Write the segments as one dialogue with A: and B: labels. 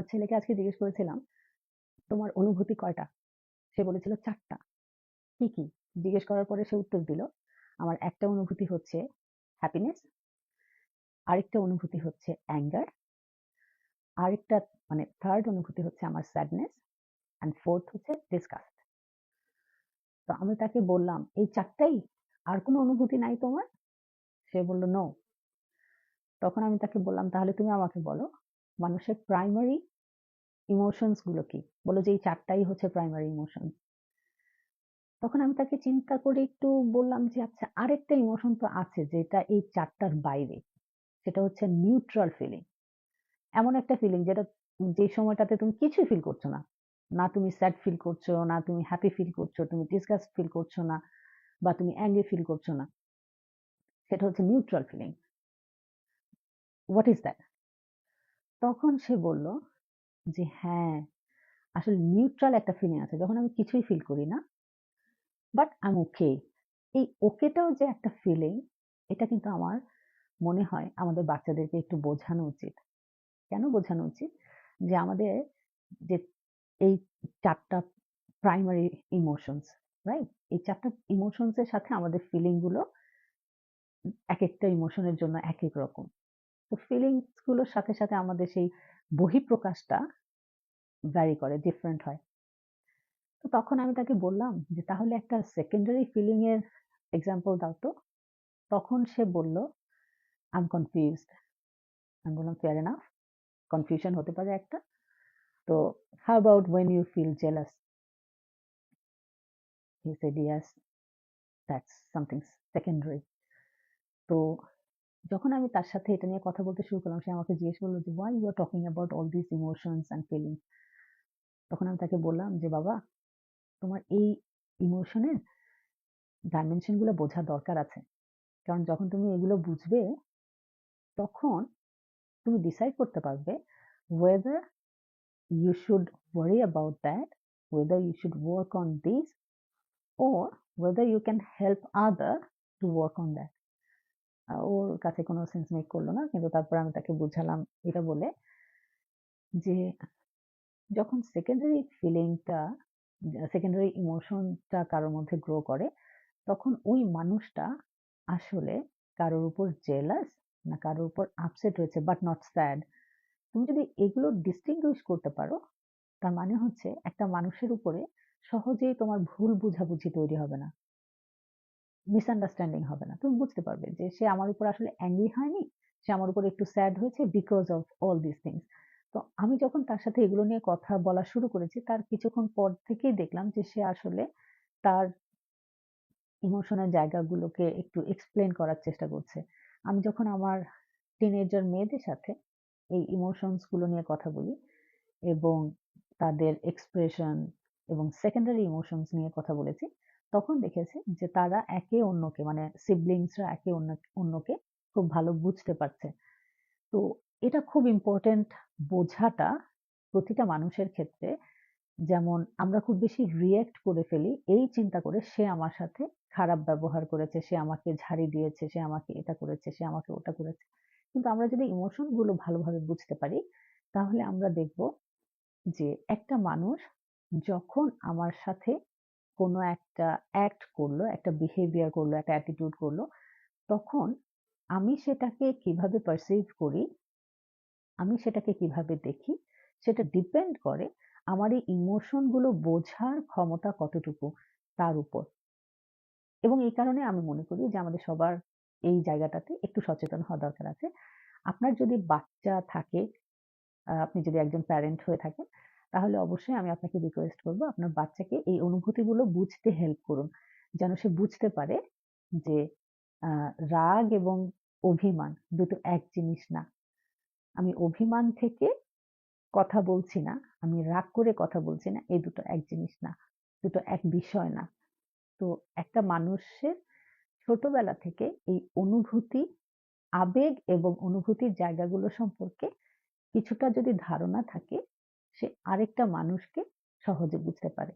A: আমার ছেলেকে আজকে জিজ্ঞেস করেছিলাম, "তোমার অনুভূতি কয়টা?" সে বলেছিল ৪ টা। কি, কি? জিজ্ঞেস করার পরে সে উত্তর দিল, "আমার একটা অনুভূতি হচ্ছে হ্যাপিনেস, আরেকটা অনুভূতি হচ্ছে অ্যাঙ্গার, আরেকটা মানে 3rd অনুভূতি হচ্ছে আমার স্যাডনেস অ্যান্ড 4th হচ্ছে ডিসগাস্ট।" তো আমি তাকে বললাম, "এই চারটাই আর কোনো অনুভূতি নাই তোমার?" সে বলল, "নো।" তখন আমি তাকে বললাম, "তাহলে তুমি আমাকে বলো, মানুষের প্রাইমারি ইমোশনসগুলো কি?" বলল যে, "এই ৪ টাই হচ্ছে প্রাইমারি ইমোশন।" তখন আমি তাকে চিন্তা করে একটু বললাম যে, "আচ্ছা আরেকটা ইমোশন তো আছে যেটা এই চারটার বাইরে। সেটা হচ্ছে নিউট্রাল ফিলিং। এমন একটা ফিলিং যেটা যে সময়টাতে তুমি কিছুই ফিল করছ না। না তুমি স্যাড ফিল করছ, না তুমি হ্যাপি ফিল করছ, তুমি ডিসগাস্ট ফিল করছ না বা তুমি অ্যাংরি ফিল করছ না। সেটা হচ্ছে neutral feeling. What is that? তখন সে বলল যে, "হ্যাঁ, আসলে নিউট্রাল একটা ফিলিং আছে। যখন আমি কিছুই ফিল করি না, বাট আই ওকে।" এই ওকেটাও যে একটা ফিলিং, এটা কিন্তু আমার মনে হয় আমাদের বাচ্চাদেরকে একটু বোঝানো উচিত। কেন বোঝানো উচিত? যে আমাদের যে এই ৪ টা প্রাইমারি ইমোশনস, রাইট? এই ৪ টা ইমোশনস এর সাথে আমাদের ফিলিংগুলো একেকটা ইমোশনের জন্য এক এক রকম। তো ফিলিংসগুলোর সাথে, সাথে আমাদের সেই বহিঃপ্রকাশটা ভ্যারি করে, ডিফারেন্ট হয়। তো তখন আমি তাকে বললাম যে, "তাহলে একটা সেকেন্ডারি ফিলিং এর এক্সাম্পল দাও তো?" তখন সে বলল, "আই এম কনফিউজড।" আমি বললাম, "ফেয়ার এনাফ। কনফিউশন হতে পারে একটা। তো how about when you feel jealous?" He said, "yes, that's something secondary." তো যখন আমি তার সাথে এটা নিয়ে কথা বলতে শুরু করলাম, সে আমাকে জিজ্ঞেস করল যে, "why you are talking about all this emotions and feelings?" তখন আমি তাকে বললাম যে, "বাবা, তোমার এই ইমোশনের ডাইমেনশনগুলো বোঝা দরকার আছে। কারণ যখন তুমি এগুলো বুঝবে, তখন তুমি ডিসাইড করতে পারবে whether you should worry about that, whether you should work on this, or whether you can help other to work on that." ওর কাছে কোনো সেন্স মেক করল না। কিন্তু তারপরে আমি তাকে বুঝালাম এটা বলে যে, যখন সেকেন্ডারি ফিলিংটা সেকেন্ডারি ইমোশনটা কারও মধ্যে গ্রো করে, তখন ওই মানুষটা আসলে কারোর উপর জেলাস না কারোর উপর আপসেট হয়েছে বাট নট স্যাড। তুমি যদি এগুলো ডিস্টিংগুইশ করতে পারো, তার মানে হচ্ছে একটা মানুষের উপরে সহজেই তোমার ভুল বুঝাবুঝি তৈরি হবে না। মিসআন্ডারস্ট্যান্ডিং হবে না। তুমি বুঝতে পারবে যে সে আমার উপর আসলে অ্যাংরি হয়নি। সে আমার উপর একটু স্যাড হয়েছে because of all this things. তো আমি যখন তার সাথে এগুলো নিয়ে কথা বলা শুরু করেছি, তার কিছুক্ষণ পর থেকেই দেখলাম যে সে আসলে তার ইমোশনের জায়গাগুলোকে একটু এক্সপ্লেইন করার চেষ্টা করছে। আমি যখন আমার টিনেজার মেয়েদের সাথে এই ইমোশনসগুলো নিয়ে কথা বলি এবং তাদের এক্সপ্রেশন এবং সেকেন্ডারি ইমোশনস নিয়ে কথা বলেছি, তখন দেখেছি যে তারা একে অন্যকে মানে সিবলিংসরা একে অন্য অন্যকে খুব ভালো বুঝতে পারছে। তো এটা খুব ইম্পোর্টেন্ট বোঝাটা প্রতিটা মানুষের ক্ষেত্রে। যেমন আমরা খুব বেশি রিঅ্যাক্ট করে ফেলি এই চিন্তা করে সে আমার সাথে খারাপ ব্যবহার করেছে, সে আমাকে ঝাড়ি দিয়েছে, সে আমাকে এটা করেছে, সে আমাকে ওটা করেছে। কিন্তু আমরা যদি ইমোশনগুলো ভালোভাবে বুঝতে পারি, তাহলে আমরা দেখব যে একটা মানুষ যখন আমার সাথে কোনো একটা অ্যাক্ট করল, একটা বিহেভিয়ার করল, একটা অ্যাটিটিউড করল, তখন আমি সেটাকে কীভাবে পারসিভ করি, আমি সেটাকে কীভাবে দেখি, সেটা ডিপেন্ড করে আমার এই ইমোশনগুলো বোঝার ক্ষমতা কতটুকু তার উপর। এবং এই কারণে আমি মনে করি যে আমাদের সবার এই জায়গাটাতে একটু সচেতন হওয়া দরকার আছে। আপনার যদি বাচ্চা থাকে, আপনি যদি একজন প্যারেন্ট হয়ে থাকেন, তাহলে অবশ্যই আমি আপনাকে রিকোয়েস্ট করব আপনার বাচ্চাকে এই অনুভূতিগুলো বুঝতে হেল্প করুন। যেন সে বুঝতে পারে যে রাগ এবং অভিমান দুটো এক জিনিস না। আমি অভিমান থেকে কথা বলছি না, আমি রাগ করে কথা বলছি না, এই দুটো এক জিনিস না। দুটো এক বিষয় না। তো একটা মানুষের ছোটবেলা থেকে এই অনুভূতি, আবেগ এবং অনুভূতির জায়গাগুলো সম্পর্কে কিছুটা যদি ধারণা থাকে, সে আরেকটা মানুষকে সহজে বুঝতে পারে।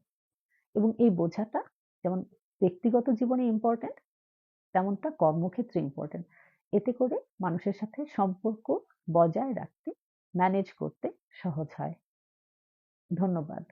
A: এবং এই বোঝাটা যেমন ব্যক্তিগত জীবনে ইম্পর্টেন্ট তেমনটা কর্মক্ষেত্রে ইম্পর্টেন্ট এতে করে মানুষের সাথে সম্পর্ক বজায় রাখতে ম্যানেজ করতে সহজ হয়। ধন্যবাদ।